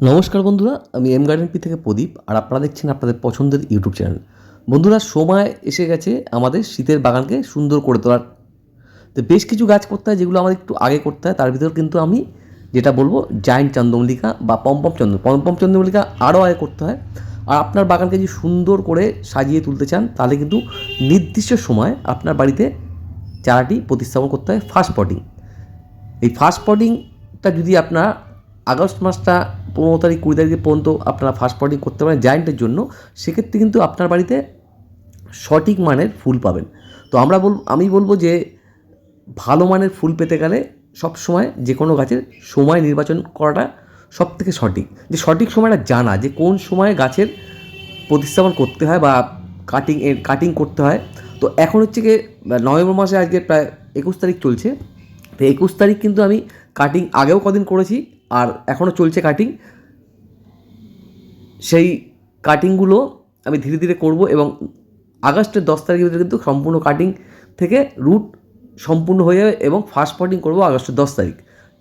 নমস্কার বন্ধুরা, আমি এম গার্ডেন পি থেকে প্রদীপ, আর আপনারা দেখছেন আপনাদের পছন্দের ইউটিউব চ্যানেল। বন্ধুরা, সময় এসে গেছে আমাদের শীতের বাগানকে সুন্দর করে তোলার। তো বেশ কিছু গাছ করতে হয় যেগুলো আমাদের একটু আগে করতে হয়, তার ভিতর কিন্তু আমি যেটা বলব জায়েন্ট চন্দ্রমল্লিকা বা পম্পম চন্দ্র। পম্পম চন্দ্রমল্লিকা আরও আগে করতে হয়। আর আপনার বাগানকে যদি সুন্দর করে সাজিয়ে তুলতে চান, তাহলে কিন্তু নির্দিষ্ট সময় আপনার বাড়িতে চারাটি প্রতিস্থাপন করতে হয় ফার্স্ট পটিং। এই ফার্স্ট পটিংটা যদি আপনার আগস্ট মাসটা পনেরো তারিখ, কুড়ি তারিখ পর্যন্ত আপনারা ফার্স্ট পটিং করতে পারেন জায়েন্টের জন্য। সেক্ষেত্রে কিন্তু আপনার বাড়িতে সঠিক মানের ফুল পাবেন। তো আমরা বল, আমি বলব যে ভালো মানের ফুল পেতে গেলে সব সময় যে কোনো গাছের সময় নির্বাচন করাটা সব থেকে সঠিক। যে সঠিক সময়টা জানা, যে কোন সময়ে গাছের প্রতিস্থাপন করতে হয় বা কাটিং কাটিং করতে হয়। তো এখন হচ্ছে গিয়ে নভেম্বর মাসে আজকে প্রায় একুশ তারিখ চলছে। তো একুশ তারিখ কিন্তু আমি কাটিং আগেও কদিন করেছি আর এখনও চলছে কাটিং সেই কাটিংগুলো আমি ধীরে ধীরে করব এবং আগস্টের দশ তারিখের ভিতরে কিন্তু সম্পূর্ণ কাটিং থেকে রুট সম্পূর্ণ হয়ে যাবে এবং ফার্স্ট পটিং করব আগস্টের দশ তারিখ।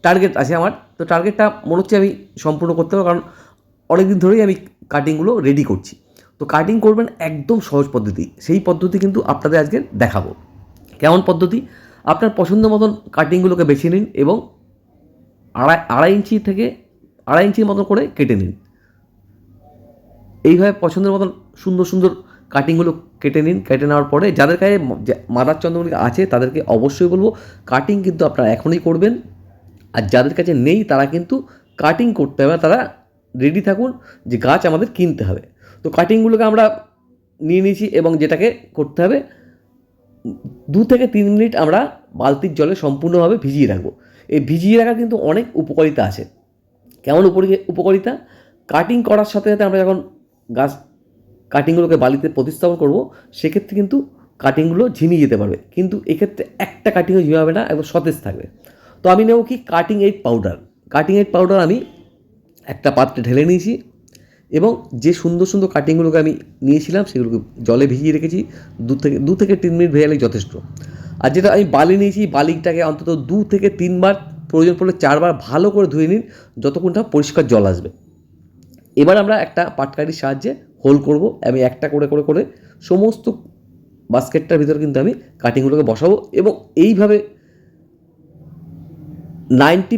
টার্গেট আছে আমার। তো টার্গেটটা মনে হচ্ছে আমি সম্পূর্ণ করতে পারব কারণ অনেক দিন ধরেই আমি কাটিংগুলো রেডি করছি। তো কাটিং করবেন একদম সহজ পদ্ধতি। সেই পদ্ধতি কিন্তু আপনাদের আজকে দেখাবো। কেমন পদ্ধতি? আপনার পছন্দ মতন কাটিংগুলোকে বেছে নিন এবং আড়াই আড়াই ইঞ্চি থেকে আড়াই ইঞ্চির মতন করে কেটে নিন। এইভাবে পছন্দের মতন সুন্দর সুন্দর কাটিংগুলো কেটে নিন। কেটে নেওয়ার পরে যাদের কাছে মাদার চন্দ্রমল্লিকা আছে, তাদেরকে অবশ্যই বলব, কাটিং কিন্তু আপনারা এখনই করবেন। আর যাদের কাছে নেই, তারা কিন্তু কাটিং করতে হবে, তারা রেডি থাকুন যে গাছ আমাদের কিনতে হবে। তো কাটিংগুলোকে আমরা নিয়ে নিয়েছি এবং যেটাকে করতে হবে, দু থেকে তিন মিনিট আমরা বালতির জলে সম্পূর্ণভাবে ভিজিয়ে রাখব। এই ভিজিয়ে রাখার কিন্তু অনেক উপকারিতা আছে। কেমন উপকারিতা? কাটিং করার সাথে সাথে আমরা যখন গাছ কাটিংগুলোকে বালিতে প্রতিস্থাপন করব, সেক্ষেত্রে কিন্তু কাটিংগুলো ঝিমিয়ে যেতে পারবে। কিন্তু এক্ষেত্রে একটা কাটিংও ঝিমাবে না, একদম সতেজ থাকবে। তো আমি নেব কি cutting aid powder cutting aid powder আমি একটা পাত্রে ঢেলে নিয়েছি এবং যে সুন্দর সুন্দর কাটিংগুলোকে আমি নিয়েছিলাম, সেগুলোকে জলে ভিজিয়ে রেখেছি। দু থেকে দু থেকে তিন মিনিট ভেজালেই যথেষ্ট। আর যেটা আমি বালি নিয়েছি বালিটাকে অন্তত দু থেকে তিনবার প্রয়োজন পড়লে চারবার ভালো করে ধুয়ে নিন যতক্ষণটা পরিষ্কার জল আসবে। এবার আমরা একটা পাটকাঠির সাহায্যে হোল করব। আমি একটা করে করে করে সমস্ত বাস্কেটটার ভিতরে কিন্তু আমি কাটিংগুলোকে বসাবো এবং এইভাবে নাইনটি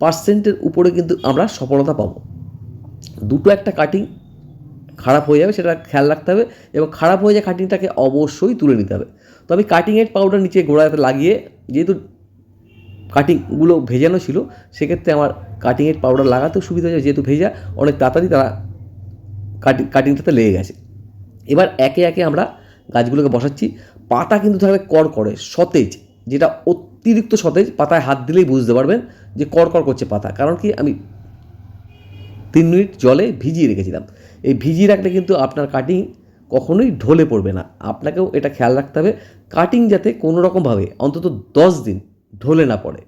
পার্সেন্টের উপরে কিন্তু আমরা সফলতা পাবো। দুটো একটা কাটিং খারাপ হয়ে যাবে, সেটা খেয়াল রাখতে হবে এবং খারাপ হয়ে যাওয়া কাটিংটাকে অবশ্যই তুলে নিতে হবে। তো আমি কাটিং এর পাউডার নিচে গোড়াতে লাগিয়ে যেহেতু কাটিংগুলো ভেজানো ছিল, সেক্ষেত্রে আমার কাটিং এর পাউডার লাগাতেও সুবিধা হয়েছে। যেহেতু ভেজা, অনেক তাড়াতাড়ি তারা কাটিং কাটিংটাতে লেগে গেছে। এবার একে একে আমরা গাছগুলোকে বসাচ্ছি। পাতা কিন্তু থাকবে করে সতেজ, যেটা অতিরিক্ত সতেজ, পাতায় হাত দিলেই বুঝতে পারবেন যে কড়কড় করছে পাতা। কারণ কি, আমি তিন মিনিট জলে ভিজিয়ে রেখেছিলাম। এই ভিজিয়ে রাখলে কিন্তু আপনার কাটিং কখনোই ঢলে পড়বে না। আপনাকেও এটা খেয়াল রাখতে হবে। কাটিং যাতে কোনো রকমভাবে অন্তত দশ দিন ঢলে না পড়ে।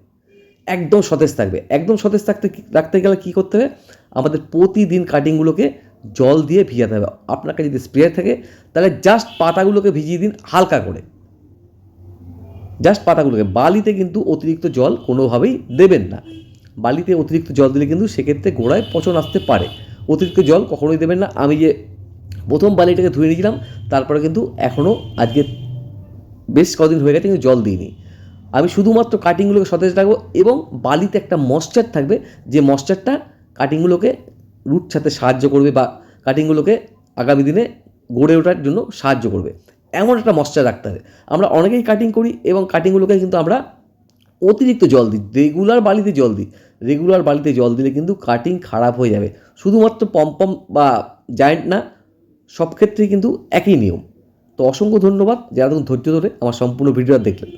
একদম সতেজ থাকবে। একদম সতেজ থাকতে রাখতে গেলে কী করতে হবে? আমাদের প্রতিদিন কাটিংগুলোকে জল দিয়ে ভিজাতে হবে। আপনার কাছে যদি স্প্রে থাকে, তাহলে জাস্ট পাতাগুলোকে ভিজিয়ে দিন হালকা করে। জাস্ট পাতাগুলোকে। বালিতে কিন্তু অতিরিক্ত জল কোনোভাবেই দেবেন না। বালিতে অতিরিক্ত জল দিলে কিন্তু সেক্ষেত্রে গোড়ায় পচন আসতে পারে। অতিরিক্ত জল কখনোই দেবেন না। আমি যে প্রথম বালিটাকে ধুয়ে নিয়েছিলাম, তারপরে কিন্তু এখনও আজকে বেশ কদিন হয়ে গেছে কিন্তু জল দিইনি। আমি শুধুমাত্র কাটিংগুলোকে সতেজ রাখব এবং বালিতে একটা মশ্চার থাকবে, যে মশ্চারটা কাটিংগুলোকে রুট সাথে সাহায্য করবে বা কাটিংগুলোকে আগামী দিনে গড়ে ওঠার জন্য সাহায্য করবে। এমন একটা মশ্চার রাখতে হবে। আমরা অনেকেই কাটিং করি এবং কাটিংগুলোকে কিন্তু আমরা অতিরিক্ত জল দিই রেগুলার বালিতে জল দিই। রেগুলার বালিতে জল দিলে কিন্তু কাটিং খারাপ হয়ে যাবে। শুধুমাত্র পম্পম বা জায়েন্ট না সব ক্ষেত্রেই কিন্তু একই নিয়ম। তো অসংখ্য ধন্যবাদ, যারা ধৈর্য ধরে আমার সম্পূর্ণ ভিডিওটা দেখলেন।